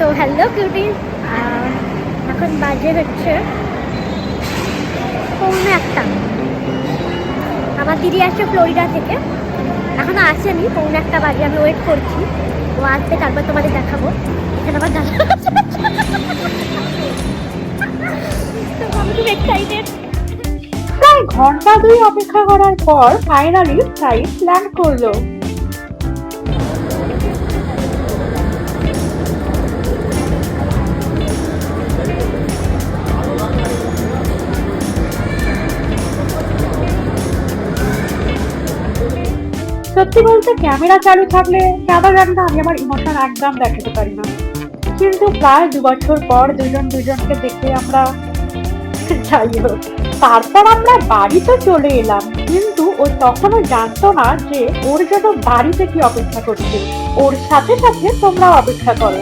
তো hello cutie এখন বাজে হচ্ছে পৌনে একটা আমার দিদি আসছে ফ্লোরিডা থেকে। এখনও আসেনি, পৌনে একটা বাজে, আমি ওয়েট করছি। ও আসবে, তারপর তোমাদের দেখাবো। এখানে আবার দাদা ঘণ্টা দুই অপেক্ষা করার পর ফাইনালি ফ্লাইট ল্যান্ড করল। সত্যি বলতে ক্যামেরা চালু থাকলে ক্যামেরা জানি না আমি আমার ইমোশন একদম দেখাতে পারি না। কিন্তু প্রায় দু বছর পর দুজন দুজনকে দেখে আমরা যাই হোক, তারপর আমরা বাড়িতে চলে এলাম। কিন্তু ও তখনও জানতো না যে ওর জন্য বাড়িতে কি অপেক্ষা করছে। ওর সাথে সাথে তোমরা অপেক্ষা করো।